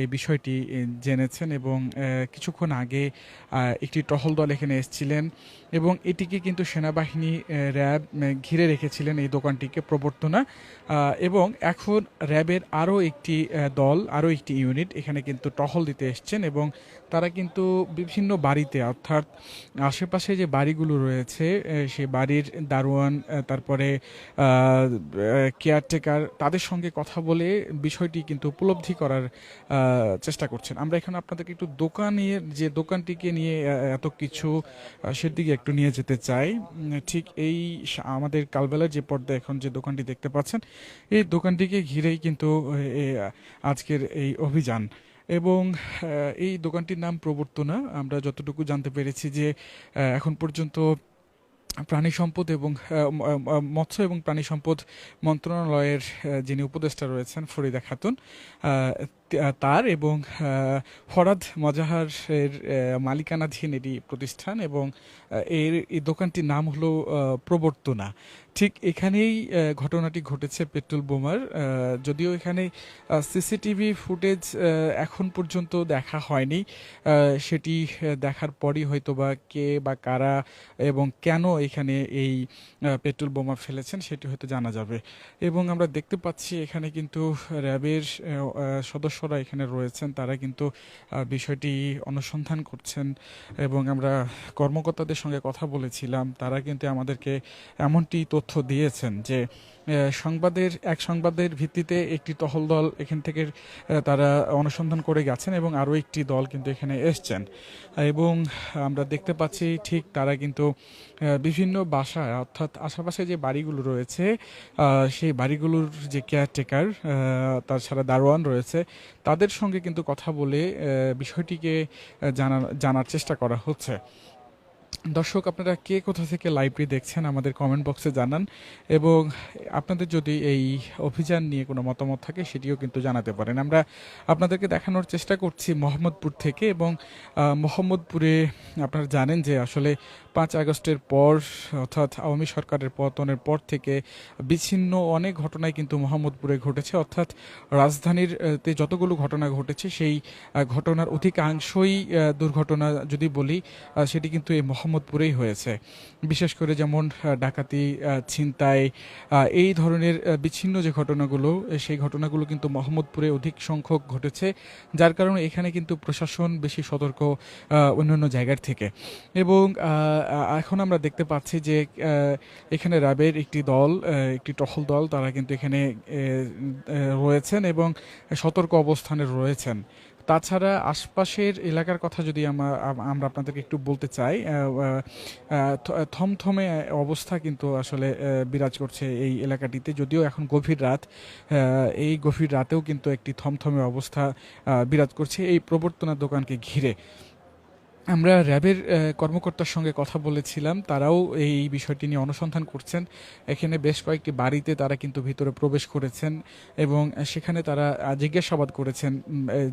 এই বিষয়টি জেনেছেন এবং কিছুক্ষণ আগে একটি টহল দল এখানে এসেছিলেন এবং এটিকে কিন্তু সেনাবাহিনী র্যাব ঘিরে রেখেছিলেন এই দোকানটিকে, প্রবর্তনা। এবং এখন র্যাবের আরও একটি দল, আরও একটি ইউনিট এখানে কিন্তু টহল দিতে এসছেন এবং তারা কিন্তু বিভিন্ন বাড়িতে, অর্থাৎ আশেপাশে যে বাড়িগুলো রয়েছে সেই বাড়ির দারোয়ান তারপরে কেয়ারটেকার, তাদের সঙ্গে কথা বলে বিষয়টি কিন্তু উপলব্ধি করার চেষ্টা করছেন। আমরা এখানে আপনাদেরকে একটু দোকানের যে দোকানটিকে নিয়ে এত কিছু সেদিকে একটু নিয়ে যেতে চাই। ঠিক এই আমাদের কালবেলার যে পর্দা এখন যে দোকানটি দেখতে পাচ্ছেন, এই দোকানটিকে ঘিরেই কিন্তু আজকের এই অভিযান। এবং এই দোকানটির নাম প্রবর্তনা। আমরা যতটুকু জানতে পেরেছি যে এখন পর্যন্ত প্রাণী সম্পদ এবং মৎস্য এবং প্রাণী সম্পদ মন্ত্রণালয়ের যিনি উপদেষ্টা রয়েছেন, ফরিদা খাতুন তার এবং আহ, ফরাদ মজাহারের আহ, মালিকানাধীন এটি প্রতিষ্ঠান এবং এর এই দোকানটির নাম হলো প্রবর্তনা। ঠিক এখানেই ঘটনাটি ঘটেছে পেট্রোল বোমার যদিও এখানে সিসিটিভি ফুটেজ এখন পর্যন্ত দেখা হয়নি। সেটি দেখার পরই হয়তো বা কে বা কারা এবং কেন এখানে এই পেট্রোল বোমা ফেলেছেন সেটি হয়তো জানা যাবে। এবং আমরা দেখতে পাচ্ছি এখানে কিন্তু র্যাবের আহ, সদস্যরা এখানে রয়েছেন, তারা কিন্তু বিষয়টি অনুসন্ধান করছেন এবং আমরা কর্মকর্তাদের সঙ্গে কথা বলেছিলাম। তারা কিন্তু আমাদেরকে এমনটি তথ্য দিয়েছেন যে সংবাদের, এক সংবাদের ভিত্তিতে একটি টহল দল এখান থেকে তারা অনুসন্ধান করে গেছেন এবং আরও একটি দল কিন্তু এখানে এসছেন। এবং আমরা দেখতে পাচ্ছি ঠিক তারা কিন্তু বিভিন্ন বাসায়, অর্থাৎ আশেপাশে যে বাড়িগুলো রয়েছে সেই বাড়িগুলোর যে কেয়ারটেকার তাছাড়া দারোয়ান রয়েছে, তাদের সঙ্গে কিন্তু কথা বলে বিষয়টিকে জানার জানার চেষ্টা করা হচ্ছে। দর্শক, আপনারা কে কোথা থেকে লাইভটি দেখছেন আমাদের কমেন্ট বক্সে জানান এবং আপনাদের যদি এই অভিযান নিয়ে কোনো মতামত থাকে সেটিও কিন্তু জানাতে পারেন। আমরা আপনাদেরকে দেখানোর চেষ্টা করছি মোহাম্মদপুর থেকে এবং মোহাম্মদপুরে আপনারা জানেন যে আসলে পাঁচ আগস্টের পর, অর্থাৎ আওয়ামী সরকারের পতনের পর থেকে বিচ্ছিন্ন অনেক ঘটনাই কিন্তু মোহাম্মদপুরে ঘটেছে। অর্থাৎ রাজধানীর তে যতগুলো ঘটনা ঘটেছে, সেই ঘটনার অধিকাংশই দুর্ঘটনা যদি বলি সেটি কিন্তু এই মোহাম্মদপুরেই হয়েছে। বিশেষ করে যেমন ডাকাতি ছিনতাই এই ধরনের বিচ্ছিন্ন যে ঘটনাগুলো সেই ঘটনাগুলো কিন্তু মোহাম্মদপুরে অধিক সংখ্যক ঘটেছে, যার কারণে এখানে কিন্তু প্রশাসন বেশি সতর্ক অন্যান্য জায়গার থেকে। এবং এখন আমরা দেখতে পাচ্ছি যে এখানে র্যাবের একটি দল একটি টহল দল, তারা কিন্তু এখানে রয়েছেন এবং সতর্ক অবস্থানে রয়েছেন। তাছাড়া আশপাশের এলাকার কথা যদি আমা- আমরা আপনাদেরকে একটু বলতে চাই থমথমে অবস্থা কিন্তু আসলে বিরাজ করছে এই এলাকাটিতে। যদিও এখন গভীর রাত এই গভীর রাতেও কিন্তু একটি থমথমে অবস্থা বিরাজ করছে। এই প্রবর্তনা দোকানকে ঘিরে আমরা র্যাবের কর্মকর্তার সঙ্গে কথা বলেছিলাম, তারাও এই বিষয়টি নিয়ে অনুসন্ধান করছেন। এখানে বেশ কয়েকটি বাড়িতে তারা কিন্তু ভিতরে প্রবেশ করেছেন এবং সেখানে তারা জিজ্ঞাসাবাদ করেছেন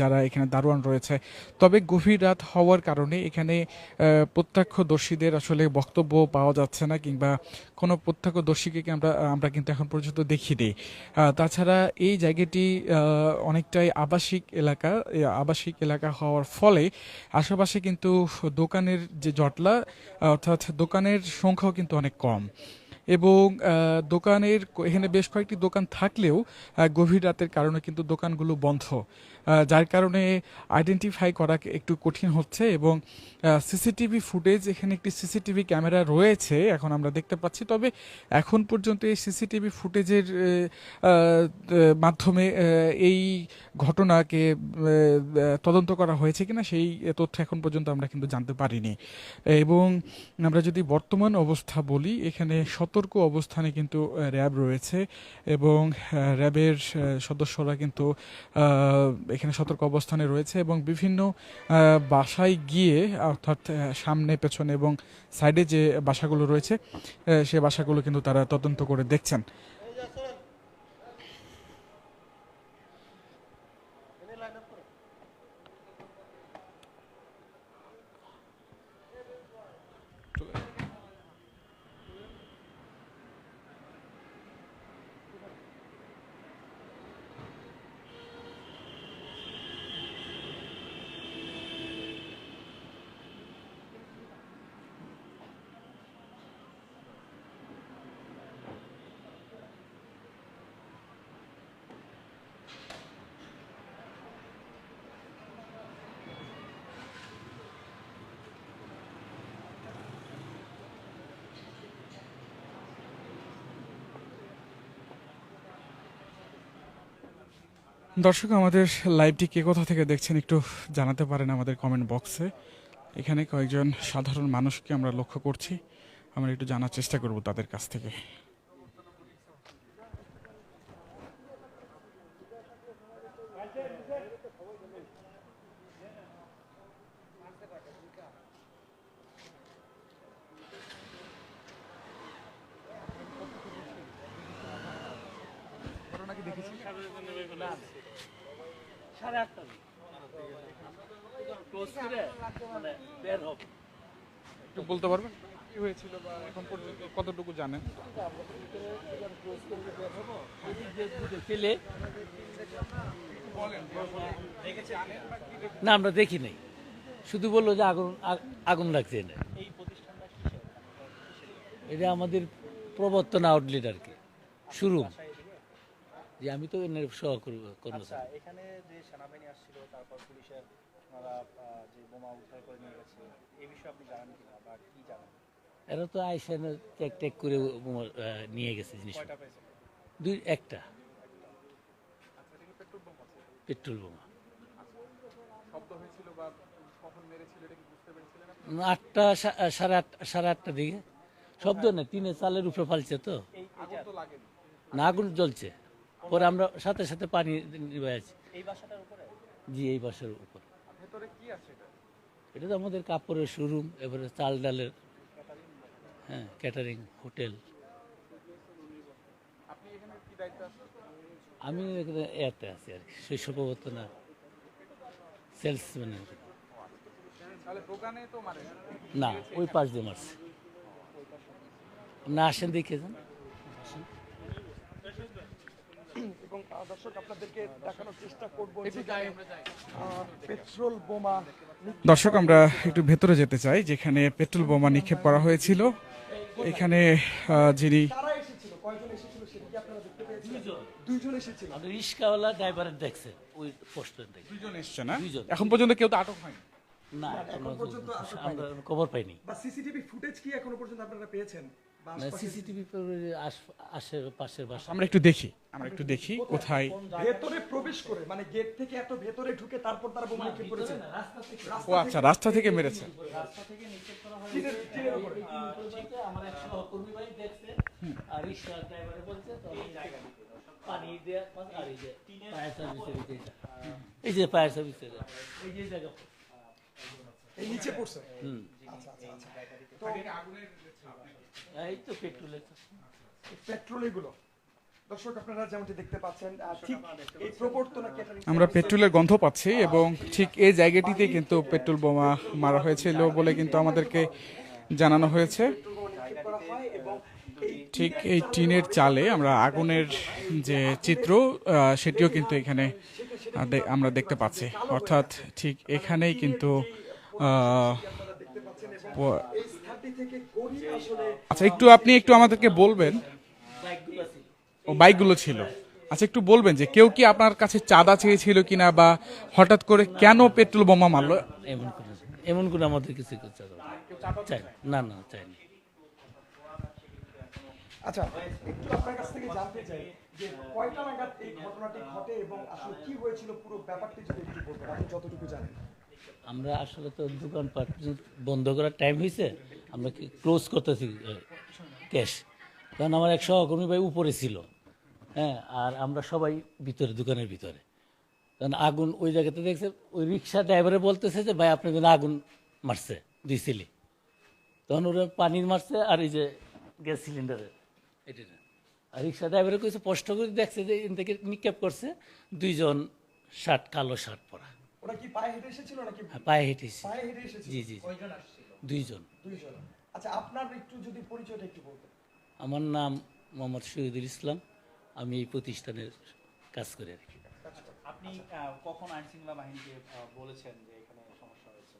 যারা এখানে দারোয়ান রয়েছে। তবে গভীর রাত হওয়ার কারণে এখানে প্রত্যক্ষদর্শীদের আসলে বক্তব্য পাওয়া যাচ্ছে না কিংবা কোনো প্রত্যক্ষদর্শীকে আমরা আমরা কিন্তু এখন পর্যন্ত দেখিনি। তাছাড়া এই জায়গাটি অনেকটাই আবাসিক এলাকা আবাসিক এলাকা হওয়ার ফলে আশেপাশে কিন্তু দোকানের যে জটলা অর্থাৎ দোকানের সংখ্যাও কিন্তু অনেক কম। এবং দোকানের এখানে বেশ কয়েকটি দোকান থাকলেও গভীর রাতের কারণে কিন্তু দোকানগুলো বন্ধ। যার কারণে আইডেন্টিফাই করা একটু কঠিন হচ্ছে এবং সিসিটিভি ফুটেজ এখানে একটি সিসিটিভি ক্যামেরা রয়েছে, এখন আমরা দেখতে পাচ্ছি। তবে এখন পর্যন্ত এই সিসিটিভি ফুটেজের মাধ্যমে এই ঘটনাকে তদন্ত করা হয়েছে কিনা সেই তথ্য এখন পর্যন্ত আমরা কিন্তু জানতে পারিনি। এবং আমরা যদি বর্তমান অবস্থা বলি, এখানে সতর্ক অবস্থানে কিন্তু র্যাব রয়েছে এবং র্যাবের সদস্যরা কিন্তু এখানে সতর্ক অবস্থানে রয়েছে এবং বিভিন্ন বাসায় গিয়ে, অর্থাৎ সামনে, পেছনে এবং সাইডে যে বাসাগুলো রয়েছে সে বাসাগুলো কিন্তু তারা তদন্ত করে দেখছেন। দর্শক, আমাদের লাইভটি কে কোথা থেকে দেখছেন একটু জানাতে পারেন আমাদের কমেন্ট বক্সে এখানে কয়েকজন সাধারণ মানুষকে আমরা লক্ষ্য করছি। আমরা একটু জানার চেষ্টা করব তাদের কাছ থেকে। বলতে পারবেন কি হয়েছিল বা এখন পর্যন্ত কতটুকু জানেন? না, আমরা দেখি নাই। শুধু বলল যে আগুন আগুন লাগছে না এটা আমাদের প্রবর্তন আউটলেট আর কি। শুরু। যে আমি তো সহকর্মী আচ্ছা এখানে যে সেনাবাহিনী আসছিল তারপর পুলিশের যে বোমা উদ্ধার করে নিয়ে গেছে এই বিষয়ে আপনি জানেন কিনা বা কি জানেন? এরা তো আইসা টেক টেক করে বোমা- নিয়ে গেছে জিনিস দুই একটা। পেট্রোল বোমা আটটা সা- সাড়ে আটটা সাড়ে আটটা দিকে। শব্দ না তিনে চালের উপরে ফালছে তো। না আগুন জ্বলছে। পরে আমরা সাথে সাথে পানি নিয়ে আছি। এই বাসাটার উপরে? জি এই বাসার উপর। এটা? তো আমাদের কাপড়ের শোরুম এবারে চাল ডালের হ্যাঁ ক্যাটারিং হোটেল আমি এখানে এতে আছি আর কি শৈশব না সেলসম্যানের না? ওই পাশ দিয়ে মারছে। না আসেন দেখে যান। এবং দর্শক আপনাদেরকে দেখানোর চেষ্টা করব পেট্রোল বোমা দর্শক আমরা একটু ভেতরে যেতে চাই যেখানে পেট্রোল বোমা নিক্ষেপ করা হয়েছিল। এখানে যিনি কারা এসেছিল কয়জন এসেছিল সেটা কি আপনারা দেখতে পেয়েছেন? দুইজন। এসেছিল। আমাদের রিক্সাওয়ালা ড্রাইভারের দেখছে ওই পোস্টার থেকে দুজন এসছে না? এখন পর্যন্ত কেউ তো আটক হয়নি? না এখনও পর্যন্ত আমরা খবর পাইনি। বা সিসিটিভি ফুটেজ কি এখনও পর্যন্ত আপনারা পেয়েছেন? সিসিটিভি আশেপাশের বাসা। আমরা একটু দেখি আমরা একটু দেখি কোথায়। ভেতরে প্রবেশ করে মানে গেট থেকে এত ভেতরে ঢুকে তারপর তারা বোমা নিক্ষেপ করেছে। ও আচ্ছা রাস্তা থেকে মেরেছে। টিনের- টিনের উপরে। আমার এক সহকর্মী ভাই দেখছে আর রিক্সা ড্রাইভারে বলছে তো আমি পানি দেয়া আর এই যে ফায়ার সার্ভিসের এই যে এটা। এই যে ফায়ার সার্ভিসের এই যে জায়গা। এই নিচে পড়ছে। হুম। আচ্ছা আচ্ছা আচ্ছা। এই তো পেট্রোলের পেট্রোল এগুলো। দর্শক আপনারা যেমনটি দেখতে পাচ্ছেন ঠিক এই প্রবর্তনা আমরা পেট্রোলের গন্ধ পাচ্ছি এবং ঠিক এই জায়গাটিতে কিন্তু পেট্রোল বোমা মারা হয়েছিল বলে কিন্তু আমাদেরকে জানানো হয়েছে। হয় ঠিক এই টিনের চালে আমরা আগুনের যে চিত্র সেটিও কিন্তু এখানে আমরা দেখতে পাচ্ছি। অর্থাৎ ঠিক এখানেই কিন্তু আহ, দেখতে পাচ্ছেন এবং প- এই স্থানটি থেকে গড়িয়ে আসলে আচ্ছা একটু আপনি একটু আমাদেরকে বলবেন। ও বাইকগুলো ছিল। আচ্ছা একটু বলবেন যে কেউ কি আপনার কাছে চাঁদা চেয়েছিল কিনা বা হঠাৎ করে কেন পেট্রোল বোমা মারলো? এমন করে এমন করে আমাদের কিছু। চাই না না চাই না। আচ্ছা একটু আপনার কাছ থেকে জানতে চাই যে কয়টা নাগাদ এই ঘটনাটি ঘটে এবং আসলে কি হয়েছিল? পুরো ব্যাপারটি যদি একটু বলতেন আপনি যতটুকু জানেন। আমরা আসলে তো দোকানপাট বন্ধ করার টাইম হয়েছে আমরা কি ক্লোজ করতেছি ক্যাশ কারণ আমার এক সহকর্মী ভাই উপরে ছিল হ্যাঁ আর আমরা সবাই ভিতরে দোকানের ভিতরে। কারণ আগুন ওই জায়গাতে দেখছে ওই রিক্সা ড্রাইভারে বলতেছে যে ভাই আপনার জন্য আগুন মারছে দুই সিলি। তখন ওরা পানির মারছে আর এই যে গ্যাস সিলিন্ডারের। এটা আর রিক্সা ড্রাইভারে কইছে স্পষ্ট করে দেখছে যে থেকে নিক্ষেপ করছে দুইজন শার্ট কালো শার্ট। ওরা কি পায়ে হেঁটে এসেছিল নাকি? হ্যাঁ, পায়ে হেঁটেছি পায়ে হেঁটে এসেছিল জি জি জি। দুইজন। দুইজন। আচ্ছা আপনার একটু যদি পরিচয়টা একটু বলতেন। আমার নাম মোহাম্মদ শহীদুল ইসলাম। আমি এই প্রতিষ্ঠানের কাজ করি আর কি। আপনি কখন আইন শৃঙ্খলা বাহিনীকে বলেছেন যে এখানে সমস্যা হয়েছে?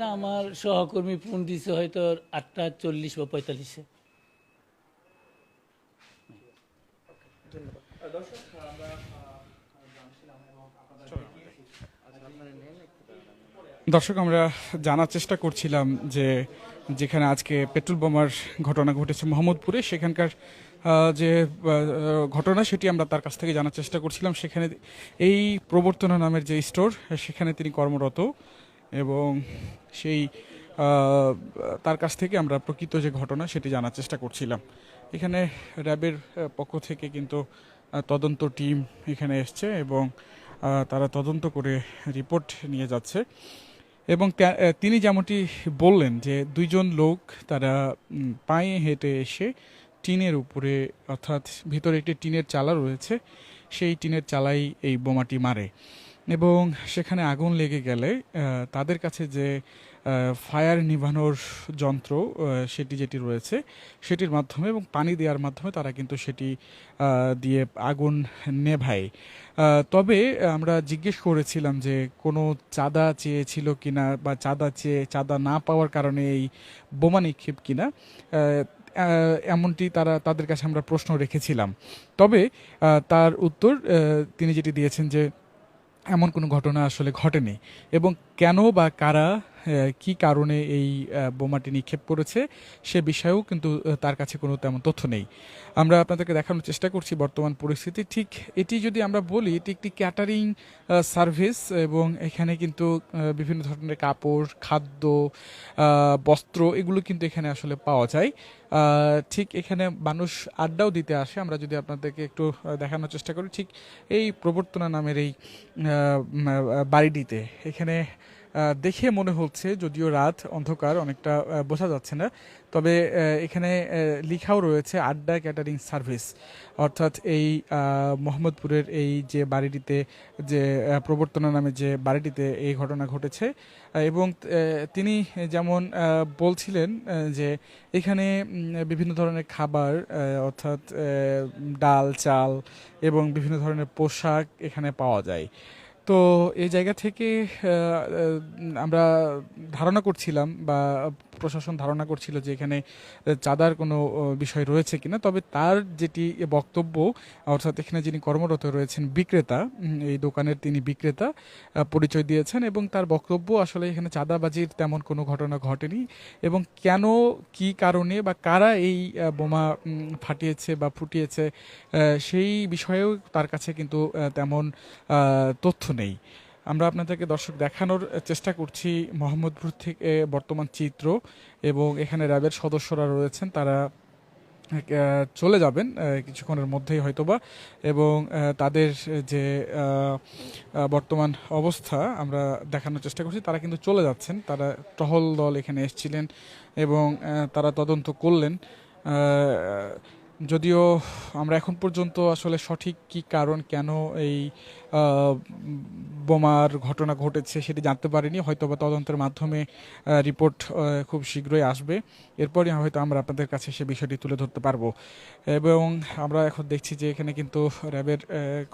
না আমার সহকর্মী ফোন দিছে হয়তো আটটা চল্লিশ বা পঁয়তাল্লিশে। দর্শক আমরা জানার চেষ্টা করছিলাম যে যেখানে আজকে পেট্রোল বোমার ঘটনা ঘটেছে মোহাম্মদপুরে, সেখানকার যে ঘটনা সেটি আমরা তার কাছ থেকে জানার চেষ্টা করছিলাম। সেখানে এই প্রবর্তনা নামের যে স্টোর, সেখানে তিনি কর্মরত এবং সেই তার কাছ থেকে আমরা প্রকৃত যে ঘটনা সেটি জানার চেষ্টা করছিলাম। এখানে র্যাবের পক্ষ থেকে কিন্তু তদন্ত টিম এখানে এসছে এবং তারা তদন্ত করে রিপোর্ট নিয়ে যাচ্ছে। এবং তিনি যেমনটি বললেন যে দুইজন লোক তারা পায়ে হেঁটে এসে টিনের উপরে, অর্থাৎ ভিতরে একটি টিনের চালা রয়েছে, সেই টিনের চালাই এই বোমাটি মারে। এবং সেখানে আগুন লেগে গেলে তাদের কাছে যে ফায়ার নিভানোর যন্ত্র সেটি যেটি রয়েছে, সেটির মাধ্যমে এবং পানি দেওয়ার মাধ্যমে তারা কিন্তু সেটি দিয়ে আগুন নেভায়। তবে আমরা জিজ্ঞেস করেছিলাম যে কোনো চাঁদা চেয়েছিল কিনা বা চাঁদা চেয়ে, চাঁদা না পাওয়ার কারণে এই বোমা নিক্ষেপ কিনা এমনটি তারা, তাদের কাছে আমরা প্রশ্ন রেখেছিলাম। তবে তার উত্তর তিনি যেটি দিয়েছেন যে এমন কোনো ঘটনা আসলে ঘটেনি। এবং কেন বা কারা কি কারণে এই বোমাটি নিক্ষেপ করেছে সে বিষয়েও কিন্তু তার কাছে কোনো তেমন তথ্য নেই। আমরা আপনাদেরকে দেখানোর চেষ্টা করছি বর্তমান পরিস্থিতি। ঠিক এটি যদি আমরা বলি, এটি একটি ক্যাটারিং সার্ভিস এবং এখানে কিন্তু বিভিন্ন ধরনের কাপড়, খাদ্য বস্ত্র এগুলো কিন্তু এখানে আসলে পাওয়া যায়। ঠিক এখানে মানুষ আড্ডাও দিতে আসে। আমরা যদি আপনাদেরকে একটু দেখানোর চেষ্টা করি, ঠিক এই প্রবর্তনা নামের এই বাড়িটিতে এখানে দেখে মনে হচ্ছে, যদিও রাত, অন্ধকার, অনেকটা বোঝা যাচ্ছে না। তবে এখানে লিখাও রয়েছে, আড্ডা ক্যাটারিং সার্ভিস। অর্থাৎ এই মোহাম্মদপুরের এই যে বাড়িটিতে, যে প্রবর্তনা নামে যে বাড়িটিতে এই ঘটনা ঘটেছে। এবং তিনি যেমন বলছিলেন যে এখানে বিভিন্ন ধরনের খাবার অর্থাৎ ডাল, চাল এবং বিভিন্ন ধরনের পোশাক এখানে পাওয়া যায়। তো এই জায়গা থেকে আমরা ধারণা করছিলাম বা প্রশাসন ধারণা করছিল যে এখানে চাঁদার কোনো বিষয় রয়েছে কিনা। তবে তার যেটি বক্তব্য, অর্থাৎ এখানে যিনি কর্মরত রয়েছেন বিক্রেতা এই দোকানের তিনি বিক্রেতা পরিচয় দিয়েছেন এবং তার বক্তব্য আসলে এখানে চাঁদাবাজির তেমন কোনো ঘটনা ঘটেনি এবং কেন, কি কারণে বা কারা এই বোমা ফাটিয়েছে বা ফুটিয়েছে সেই বিষয়েও তার কাছে কিন্তু তেমন তথ্য নেই। আমরা আপনাদেরকে দর্শক দেখানোর চেষ্টা করছি মোহাম্মদপুর থেকে বর্তমান চিত্র এবং এখানে র্যাবের সদস্যরা রয়েছেন, তারা চলে যাবেন কিছুক্ষণের মধ্যেই হয়তোবা এবং তাদের যে বর্তমান অবস্থা আমরা দেখানোর চেষ্টা করছি। তারা কিন্তু চলে যাচ্ছেন, তারা টহল দল এখানে এসেছিলেন এবং তারা তদন্ত করলেন। যদিও আমরা এখন পর্যন্ত আসলে সঠিক কি কারণ, কেন এই বোমার ঘটনা ঘটেছে সেটি জানতে পারিনি হয়তো বা তদন্তের মাধ্যমে রিপোর্ট খুব শীঘ্রই আসবে। এরপরই হয়তো আমরা আপনাদের কাছে সে বিষয়টি তুলে ধরতে পারব। এবং আমরা এখন দেখছি যে এখানে কিন্তু র্যাবের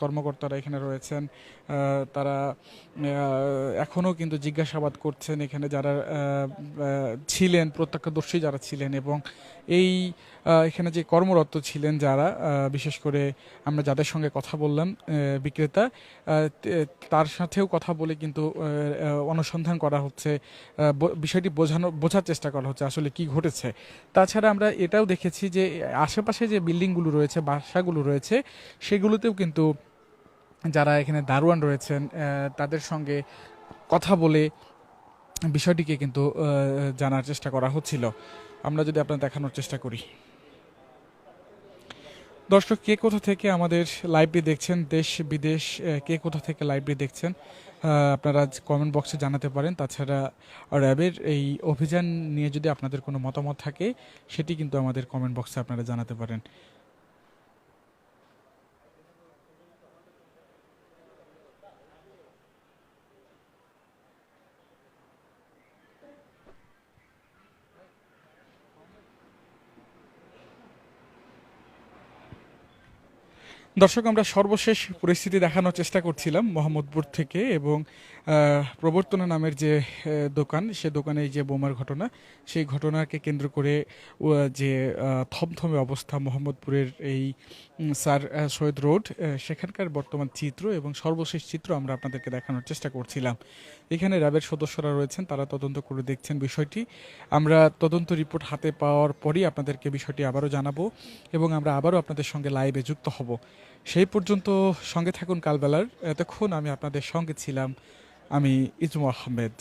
কর্মকর্তারা এখানে রয়েছেন। তারা এখনও কিন্তু জিজ্ঞাসাবাদ করছেন এখানে যারা ছিলেন, প্রত্যক্ষদর্শী যারা ছিলেন এবং এই এখানে যে কর্মরত ছিলেন যারা বিশেষ করে আমরা যাদের সঙ্গে কথা বললাম বিক্রেতা তার সাথেও কথা বলে কিন্তু অনুসন্ধান করা হচ্ছে বিষয়টি বোঝানো, বোঝার চেষ্টা করা হচ্ছে আসলে কি ঘটেছে। তাছাড়া আমরা এটাও দেখেছি যে, আশেপাশে যে বিল্ডিংগুলো রয়েছে, বাসাগুলো রয়েছে, সেগুলোতেও কিন্তু যারা এখানে দারোয়ান রয়েছেন তাদের সঙ্গে কথা বলে বিষয়টিকে কিন্তু জানার চেষ্টা করা হচ্ছিল। আমরা যদি আপনার দেখানোর চেষ্টা করি। দর্শক, কে কোথা থেকে আমাদের লাইব্রেরি দেখছেন, দেশ, বিদেশ কে কোথা থেকে লাইব্রেরি দেখছেন আপনারা কমেন্ট বক্সে জানাতে পারেন। তাছাড়া র্যাবের এই অভিযান নিয়ে যদি আপনাদের কোনো মতামত থাকে, সেটি কিন্তু আমাদের কমেন্ট বক্সে আপনারা জানাতে পারেন। দর্শক, আমরা সর্বশেষ পরিস্থিতি দেখানোর চেষ্টা করছিলাম মোহাম্মদপুর থেকে এবং প্রবর্তনা নামের যে দোকান, সে দোকানে যে বোমার ঘটনা, সেই ঘটনাকে কেন্দ্র করে যে থমথমে অবস্থা মোহাম্মদপুরের এই স্যার সৈয়দ রোড সেখানকার বর্তমান চিত্র এবং সর্বশেষ চিত্র আমরা আপনাদেরকে দেখানোর চেষ্টা করছিলাম। এখানে র্যাবের সদস্যরা রয়েছেন, তারা তদন্ত করে দেখছেন বিষয়টি। আমরা তদন্ত রিপোর্ট হাতে পাওয়ার পরই আপনাদেরকে বিষয়টি আবারও জানাব এবং আমরা আবারও আপনাদের সঙ্গে লাইভে যুক্ত হব। সেই পর্যন্ত সঙ্গে থাকুন কালবেলার। এতক্ষণ আমি আপনাদের সঙ্গে ছিলাম আমি ইজমু আহমেদ।